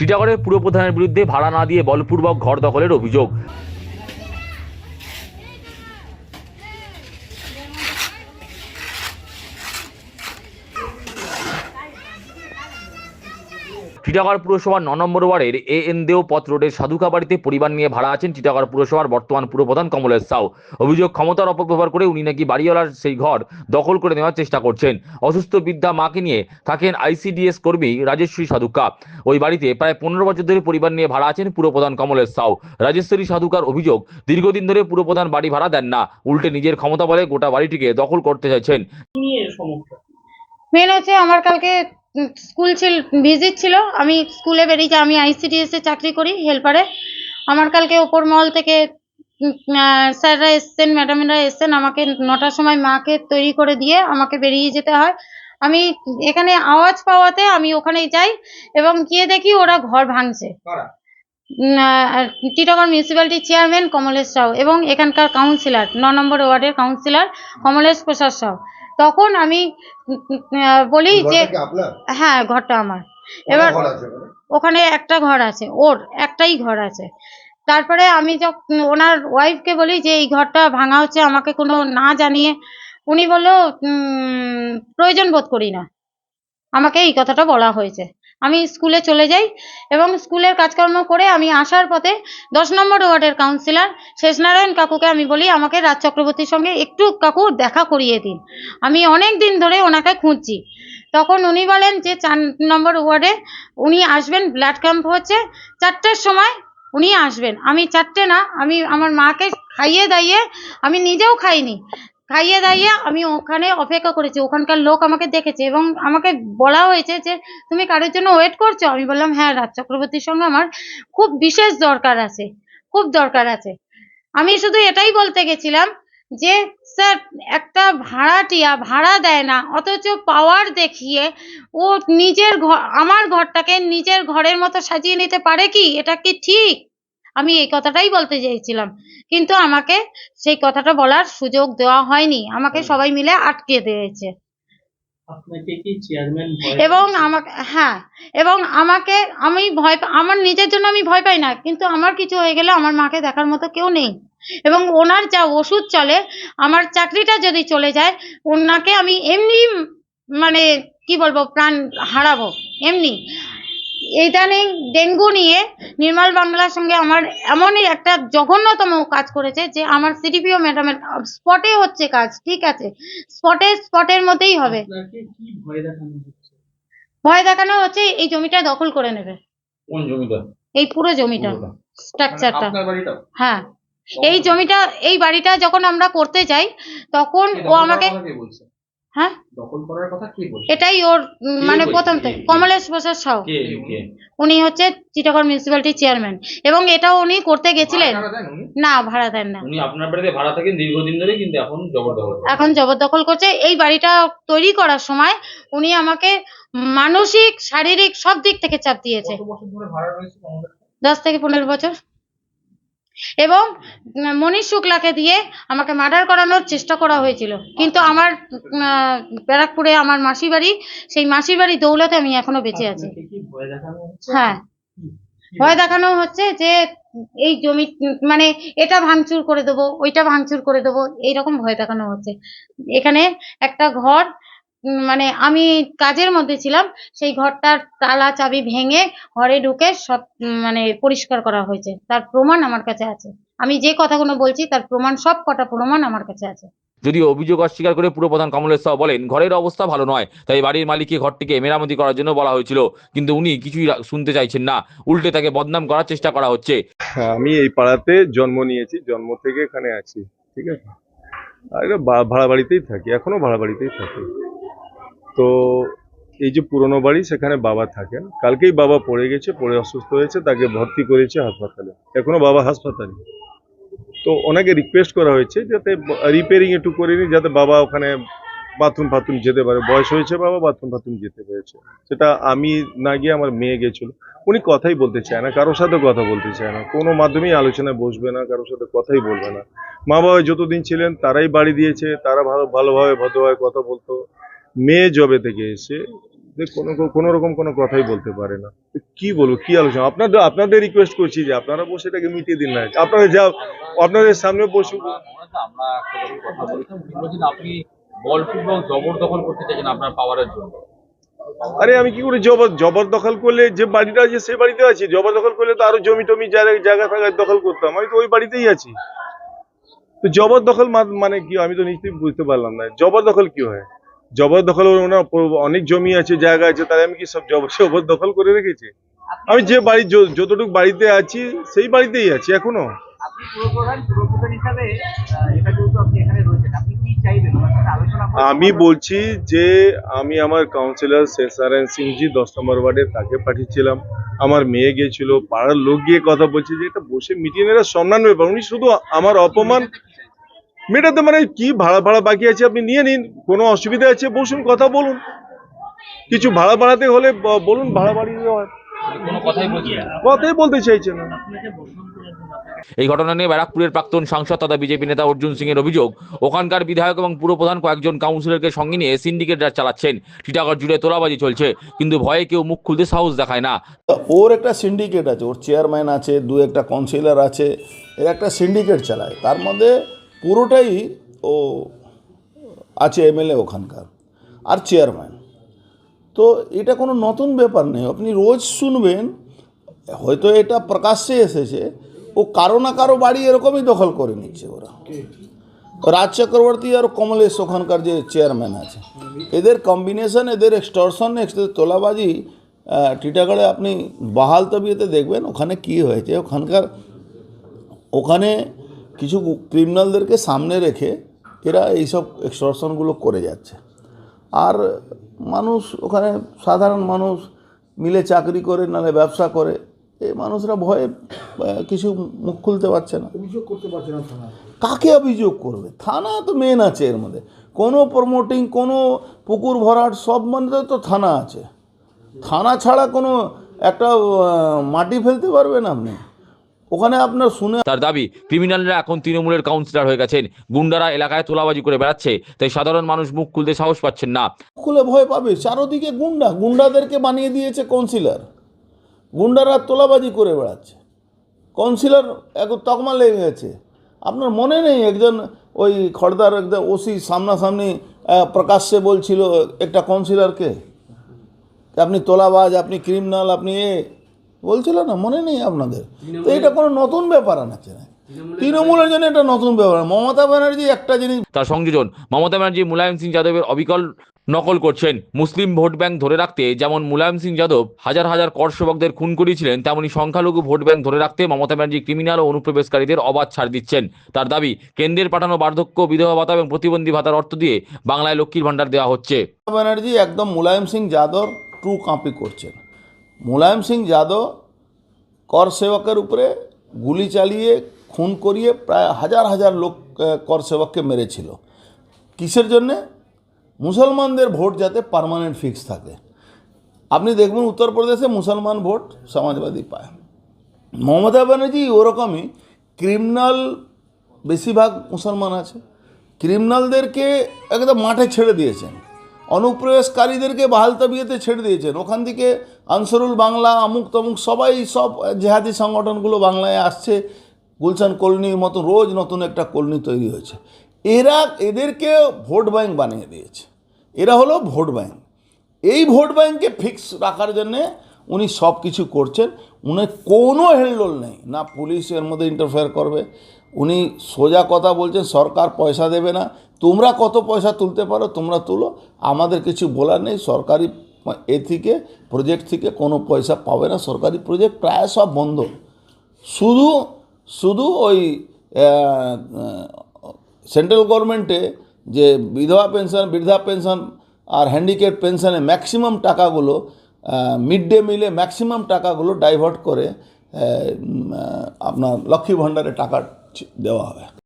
টিটাগড়ের পুরপ্রধানের বিরুদ্ধে ভাড়া না দিয়ে বলপূর্বক ঘর দখলের অভিযোগ। টিটাগড় পুরসভার ন নম্বর ওয়ার্ডের এ এন দেও পথ রোডের সাধুকা বাড়িতে পরিবার নিয়ে ভাড়া আছেন টিটাগড় পুরসভার বর্তমান পুরপ্রধান কমলেশ সাউ। অভিযোগ ক্ষমতার অপব্যবহার করে উনি নাকি বাড়িওয়ালার সেই ঘর দখল করে নেওয়ার চেষ্টা করছেন। অসুস্থ বৃদ্ধা মাকে নিয়ে থাকেন আইসিডিএস কর্মী রাজেশ্বরী সাধুকা। ওই বাড়িতে প্রায় পনেরো বছর ধরে পরিবার নিয়ে ভাড়া আছেন পুরপ্রধান কমলেশ সাউ। রাজেশ্বরী সাধুকার অভিযোগ দীর্ঘদিন ধরে পুরপ্রধান বাড়ি ভাড়া দেন না। উল্টে নিজের ক্ষমতা বলে গোটা বাড়িটিকে দখল করতে চাইছেন। মেন হচ্ছে আমার কালকে স্কুল ছিল ভিজিট ছিল। আমি স্কুলে বেরিয়েছি আমি আইসিডিএস এ চাকরি করি হেল্পারে আমার কালকে ওপর মহল থেকে স্যাররা এসছেন ম্যাডামরা এসছেন আমাকে নটার সময় মাকে তৈরি করে দিয়ে আমাকে বেরিয়ে যেতে হয়। আমি এখানে আওয়াজ পাওয়াতে আমি ওখানেই যাই এবং গিয়ে দেখি ওরা ঘর ভাঙছে। টিটাগড় মিউনিসিপ্যালিটির চেয়ারম্যান কমলেশ রাও এবং এখানকার কাউন্সিলর ন নম্বর ওয়ার্ডের কাউন্সিলর কমলেশ প্রসাদ রাও। তখন আমি বলি যে হ্যাঁ ঘরটা আমার। এবার ওখানে? ওখানে একটা ঘর আছে ওর একটাই ঘর আছে। তারপরে আমি যখন ওনার ওয়াইফকে বলি যে এই ঘরটা ভাঙা হচ্ছে আমাকে কোনো না জানিয়ে। উনি বলল প্রয়োজন বোধ করি না। আমাকে এই কথাটা বলা হয়েছে। আমি স্কুলে চলে যাই এবং স্কুলের কাজকর্ম করে আমি আসার পথে দশ নম্বর ওয়ার্ডের কাউন্সিলর শেষনারায়ণ কাকুকে আমি বলি, আমাকে রাজ চক্রবর্তীর সঙ্গে একটু কাকু দেখা করিয়ে দিন। আমি অনেক দিন ধরে ওনাকে খুঁজছি। তখন উনি বলেন যে, চার নম্বর ওয়ার্ডে উনি আসবেন, ব্লাড ক্যাম্প হচ্ছে। চারটের সময় উনি আসবেন। আমি চারটে না, আমি আমার মাকে খাইয়ে দাইয়ে আমি নিজেও খাইনি। খাইয়ে দাইয়ে আমি ওখানে অপেক্ষা করেছি। ওখানকার লোক আমাকে দেখেছে এবং আমাকে বলা হয়েছে যে, তুমি কারোর জন্য ওয়েট করছ? আমি বললাম হ্যাঁ রাজ চক্রবর্তীর সঙ্গে আমার খুব বিশেষ দরকার আছে, খুব দরকার আছে। আমি শুধু এটাই বলতে গেছিলাম যে, স্যার, একটা ভাড়াটিয়া ভাড়া দেয় না, অথচ পাওয়ার দেখিয়ে ও নিজের ঘর আমার ঘরটাকে নিজের ঘরের মতো সাজিয়ে নিতে পারে কি? এটা কি ঠিক? আমি এই কথাটাই বলতে চাইছিলাম কিন্তু আমাকে সেই কথাটা বলার সুযোগ দেওয়া হয়নি। আমাকে সবাই মিলে আটকে দিয়েছে। এবং আমাকে হ্যাঁ এবং আমাকে আমি ভয় আমার নিজের জন্য আমি ভয় পাই না। কিন্তু আমার কিছু হয়ে গেলে আমার মাকে দেখার মতো কেউ নেই। এবং ওনার যা ওষুধ চলে আমার চাকরিটা যদি চলে যায় ওনাকে আমি এমনি মানে কি বলব প্রাণ হারাবো। এমনি। ইদানিং ডেঙ্গু নিয়ে নির্মল বাংলার সঙ্গে আমার এমনই একটা জঘন্যতম কাজ করেছে যে আমার সিডিপিও ম্যাডামের স্পটে হচ্ছে কাজ ঠিক আছে? স্পটে স্পটের মধ্যেই হবে। ভয় দেখানো হচ্ছে? ভয় দেখানো হচ্ছে এই জমিটা দখল করে নেবে। কোন জমিটা? এই পুরো জমিটা স্ট্রাকচারটা। হ্যাঁ। এই জমিটা এই বাড়িটা যখন আমরা করতে যাই তখন ও আমাকে হ্যাঁ? দখল করার কথা কে বলছে? এটাই ওর মানে প্রথম? থেকে। কমলেশ প্রসাদ সাউ কে কে? উনি হচ্ছে চিটাগড় মিউনিসিপ্যালিটির চেয়ারম্যান এবং এটাও উনি করতে গেছিলেন। ভাড়া দেন উনি? না ভাড়া দেন না। উনি আপনার বাড়িতে ভাড়া থাকেন দীর্ঘদিন ধরে কিন্তু এখন জবরদখল এখন জবরদখল করছে। এই বাড়িটা তৈরি করার সময় উনি আমাকে মানসিক শারীরিক সব দিক থেকে চাপ দিয়েছে। কত বছর ধরে ভাড়া রয়েছে কমলেশ? দশ থেকে পনেরো বছর। এবং মনীষ শুক্লাকে দিয়ে আমাকে মার্ডার করানোর চেষ্টা করা হয়েছিল। কিন্তু আমার ব্যারাকপুরে আমার মাসি বাড়ি সেই মাসির বাড়ি দৌলতে আমি এখনও বেঁচে আছি। হ্যাঁ। ভয় দেখানো হচ্ছে যে এই জমি মানে এটা ভাঙচুর করে দেবো ওইটা ভাঙচুর করে দেবো এইরকম ভয় দেখানো হচ্ছে। এখানে একটা ঘর মানে আমি কাজের মধ্যে ছিলাম সেই ঘরটার তালা চাবি ভেঙে ঘরে ঢুকে সব মানে পরিষ্কার করা হয়েছে। তার প্রমাণ আমার কাছে আছে। আমি যে কথাগুলো বলছি তার প্রমাণ সব কটা প্রমাণ আমার কাছে আছে। যদিও অভিযোগ অস্বীকার করে পুরপ্রধান কমলেশ সাউ বলেন ঘরের অবস্থা ভালো নয় তাই বাড়ির মালিককে ঘরটিকে মেরামতি করার জন্য বলা হয়েছিল কিন্তু উনি কিছুই শুনতে চাইছেন না। উল্টে তাকে বদনাম করার চেষ্টা করা হচ্ছে। হ্যাঁ, আমি এই পাড়াতে জন্ম নিয়েছি জন্ম থেকে এখানে আছি ঠিক আছে? আর এটা ভাড়া বাড়িতেই থাকি এখনও ভাড়া বাড়িতেই থাকি। তো এই যে পুরনো বাড়ি, সেখানে বাবা থাকেন। কালকেই বাবা পড়ে গেছে, পড়ে অসুস্থ হয়েছে, তাকে ভর্তি করেছে হাসপাতালে। এখনও বাবা হাসপাতালে। তো ওনাকে রিকোয়েস্ট করা হয়েছে যাতে রিপেয়ারিং একটু করে নি যাতে বাবা ওখানে বাথরুম ফাথরুম যেতে পারে। বয়স হয়েছে বাবা বাথরুম ফাথরুম যেতে পেরেছে। সেটা আমি না গিয়ে আমার মেয়ে গেছিল। উনি কথাই বলতে চায় না, কারোর সাথে কথা বলতে চায় না। কোনো মাধ্যমেই আলোচনায় বসবে না, কারোর সাথে কথাই বলবে না। মা বাবা যতদিন ছিলেন, তারাই বাড়ি দিয়েছে, তারা ভালো, ভালোভাবে ভদ্রভাবে কথা বলতো। মেয়ে জবে থেকে এসে সে কোনো কোনো রকম কোনো কথাই বলতে পারে না। কি বলব কি আলোচনা? আপনাদের আপনাদের রিকোয়েস্ট করছি যে আপনারা বসে এটাকে মিটিয়ে দিন না। আপনারা যা আপনাদের সামনে বসে আপনি বলপূর্বক জবরদখল করতে চাইছেন আপনার পাওয়ারের জন্য। আরে আমি কি করে জবর জবরদখল করলে যে বাড়িটা আছে সেই বাড়িতে আছি। জবরদখল করলে তো আরও জমি টমি জায়গা ফায়গা দখল করতাম। আমি তো ওই বাড়িতেই আছি। তো জবরদখল মানে কি? আমি তো নিশ্চয়ই বুঝতে পারলাম না। জবরদখল কি হয়? জবরদখল ওনার প- অনেক জমি আছে জায়গা আছে তাই আমি কি সব জবর জবরদখল করে রেখেছি? আমি যে বাড়ি যতটুকু বাড়িতে আছি সেই বাড়িতেই আছি এখনও। আমি বলছি যে আমি আমার কাউন্সিলর শেষারায়ণ সিংজি দশ নম্বর ওয়ার্ডে তাকে পাঠিয়েছিলাম। আমার মেয়ে গিয়েছিল পাড়ার লোক গিয়ে কথা বলছে যে এটা বসে মিটিয়ে নেওয়ার সম্মান ব্যাপার উনি শুধু আমার অপমান মেটাতে মানে কি ভাড়া ভাড়া বাকি আছে আপনি নিয়ে নিন কোনো অসুবিধা আছে? বসুন কথা বলুন। কিছু ভাড়া বাড়াতে হলে বলুন ভাড়া বাড়িয়ে দেওয়া হয়। কোনো কথাই বলতে চাইছে না। এই ঘটনা নিয়ে ব্যারাকপুরের প্রাক্তন সাংসদ তথা বিজেপি নেতা অর্জুন সিং এর অভিযোগ ওখানকার বিধায়ক এবং পুরপ্রধান কয়েকজন কাউন্সিলরকে সঙ্গে নিয়ে সিন্ডিকেট রাজ চালাচ্ছেন। টিটাগড় জুড়ে তোলাবাজি চলছে কিন্তু ভয়ে কেউ মুখ খুলতে সাহস দেখায় না। ওর একটা সিন্ডিকেট আছে ওর চেয়ারম্যান আছে দু একটা কাউন্সিলর আছে এর একটা সিন্ডিকেট চালায়। তার মধ্যে পুরোটাই ও আছে এমএলএ ওখানকার আর চেয়ারম্যান। তো এটা কোনো নতুন ব্যাপার নেই। আপনি রোজ শুনবেন, হয়তো এটা প্রকাশ্যে এসেছে, ও কারও না কারও বাড়ি এরকমই দখল করে নিচ্ছে ওরা। রাজ চক্রবর্তী আর কমলেশ ওখানকার যে চেয়ারম্যান আছে, এদের কম্বিনেশন এদের এক্সটর্শন এদের তোলাবাজি টিটাগড়ে আপনি বাহাল তবিয়েতে দেখবেন ওখানে কি হয়েছে। ওখানকার, ওখানে কিছু ক্রিমিনালদেরকে সামনে রেখে এরা এইসব এক্সটর্শনগুলো করে যাচ্ছে। আর মানুষ ওখানে সাধারণ মানুষ মিলে চাকরি করে নালে ব্যবসা করে এই মানুষরা ভয়ে কিছু মুখ খুলতে পারছে না। অভিযোগ করতে পারছে না কাকে অভিযোগ করবে? থানা তো মেন আছে এর মধ্যে। কোনো প্রমোটিং কোনো পুকুর ভরাট সব মধ্যে তো থানা আছে। থানা ছাড়া কোনো একটা মাটি ফেলতে পারবেন আপনি? ওখানে আপনার শুনে তার দাবি ক্রিমিনালরা এখন তৃণমূলের কাউন্সিলর হয়ে গেছেন। গুন্ডারা এলাকায় তোলাবাজি করে বেড়াচ্ছে তাই সাধারণ মানুষ মুখ খুলতে সাহস পাচ্ছেন না। খুলে ভয় পাবে চারোদিকে গুন্ডা। গুন্ডাদেরকে বানিয়ে দিয়েছে কাউন্সিলর গুন্ডারা তোলাবাজি করে বেড়াচ্ছে। কাউন্সিলর এক তকমা লেগে গেছে। আপনার মনে নেই একজন ওই খড়দার একদম ওসি সামনাসামনি প্রকাশ্যে বলছিল একটা কাউন্সিলরকে আপনি তোলাবাজ আপনি ক্রিমিনাল আপনি এ বলছিল না মনে নেই আপনাদের। তো এটা কোনো নতুন ব্যাপার আনাচ্ছে না। তৃণমূলের জন্য এটা নতুন ব্যাপার। মমতা ব্যানার্জি একটা জিনিস তার সংযোজন মমতা ব্যানার্জি মুলায়ম সিং যাদবের অবিকল নকল করছেন। মুসলিম ভোট ব্যাংক ধরে রাখতে যেমন মুলায়ম সিং যাদব হাজার হাজার কর সেবকদের খুন করিয়েছিলেন তেমনি সংখ্যালঘু ভোট ব্যাংক ধরে রাখতে মমতা ব্যানার্জি ক্রিমিনাল ও অনুপ্রবেশকারীদের অবাধ ছাড় দিচ্ছেন। তার দাবি কেন্দ্রের পাঠানো বার্ধক্য বিধবা ভাতা এবং প্রতিবন্ধী ভাতার অর্থ দিয়ে বাংলায় লক্ষ্মীর ভাণ্ডার দেওয়া হচ্ছে। মমতা ব্যানার্জি একদম মুলায়ম সিং যাদব ট্রু কপি করছেন। মুলায়ম সিং যাদব কর সেবকের উপরে গুলি চালিয়ে, খুন করিয়ে প্রায় হাজার হাজার লোক কর সেবককে মেরেছিল। কিসের জন্যে? মুসলমানদের ভোট যাতে পার্মানেন্ট ফিক্স থাকে। আপনি দেখবেন উত্তরপ্রদেশে মুসলমান ভোট সমাজবাদী পায়। মমতা ব্যানার্জি ওরকমই ক্রিমিনাল বেশিরভাগ মুসলমান আছে। ক্রিমিনালদেরকে একদম মাঠে ছেড়ে দিয়েছেন। অনুপ্রবেশকারীদেরকে বাহাল তবিয়েতে ছেড়ে দিয়েছেন। ওখান থেকে আনসারুল বাংলা আমুক তমুক, সবাই সব জেহাদি সংগঠনগুলো বাংলায় আসছে। গুলশান কলোনির মতো রোজ নতুন একটা কলোনি তৈরি হয়েছে। এরা এদেরকে ভোট ব্যাংক বানিয়ে দিয়েছে। এরা হলো ভোট ব্যাংক। এই ভোট ব্যাংককে ফিক্স রাখার জন্যে উনি সব কিছু করছেন। উনি কোনো হেলডোল নেই। না পুলিশ এর মধ্যে ইন্টারফেয়ার করবে। উনি সোজা কথা বলছেন, সরকার পয়সা দেবে না। তোমরা কত পয়সা তুলতে পারো, তোমরা তুলো। আমাদের কিছু বলার নেই। সরকারি এ থেকে প্রজেক্ট থেকে কোনো পয়সা পাবে না। সরকারি প্রজেক্ট প্রায় সব বন্ধ। শুধু শুধু ওই সেন্ট্রাল গভর্নমেন্টে যে বিধবা পেনশন বৃদ্ধা পেনশন আর হ্যান্ডিক্যাপ পেনশনে ম্যাক্সিমাম টাকাগুলো মিড ডে মিলে ম্যাক্সিমাম টাকাগুলো ডাইভার্ট করে আপনার লক্ষ্মী ভাণ্ডারে টাকা দেওয়া হয়